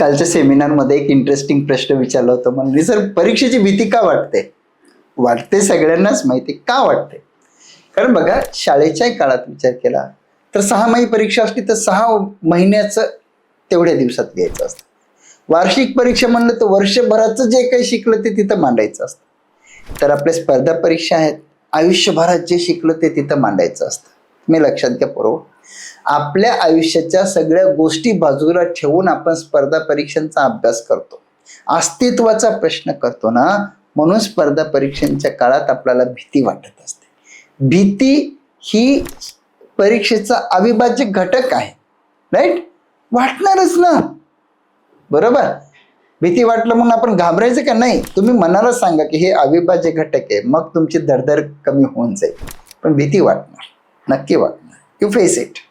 कालच्या सेमिनारमध्ये एक इंटरेस्टिंग प्रश्न विचारला होता. म्हणजे सर परीक्षेची भीती का वाटते? वाटते सगळ्यांनाच माहिती. का वाटते? कारण बघा शाळेच्याही काळात विचार केला तर सहा महिने परीक्षा असली तर सहा महिन्याचं तेवढ्या दिवसात घ्यायचं असतं. वार्षिक परीक्षा म्हणलं तर वर्षभराचं जे काही शिकलं ते तिथं मांडायचं असतं. तर आपल्या स्पर्धा परीक्षा आहेत. आयुष्यभरात जे शिकलं ते तिथं मांडायचं असतं. मी लक्षात घ्या बरोबर आपल्या आयुष्याच्या सगळ्या गोष्टी बाजूला ठेवून आपण स्पर्धा परीक्षांचा अभ्यास करतो. अस्तित्वाचा प्रश्न करतो ना म्हणून स्पर्धा परीक्षांच्या काळात आपल्याला भीती वाटत असते. भीती ही परीक्षेचा अविभाज्य घटक आहे राईट वाटणारच ना. बरोबर? भीती वाटलं म्हणून आपण घाबरायचं का नाही? तुम्ही मनाला सांगा की हे अविभाज्य घटक आहे मग तुमची धडधड कमी होऊन जाईल. पण भीती वाटणार नक्की वाटणार. you face it.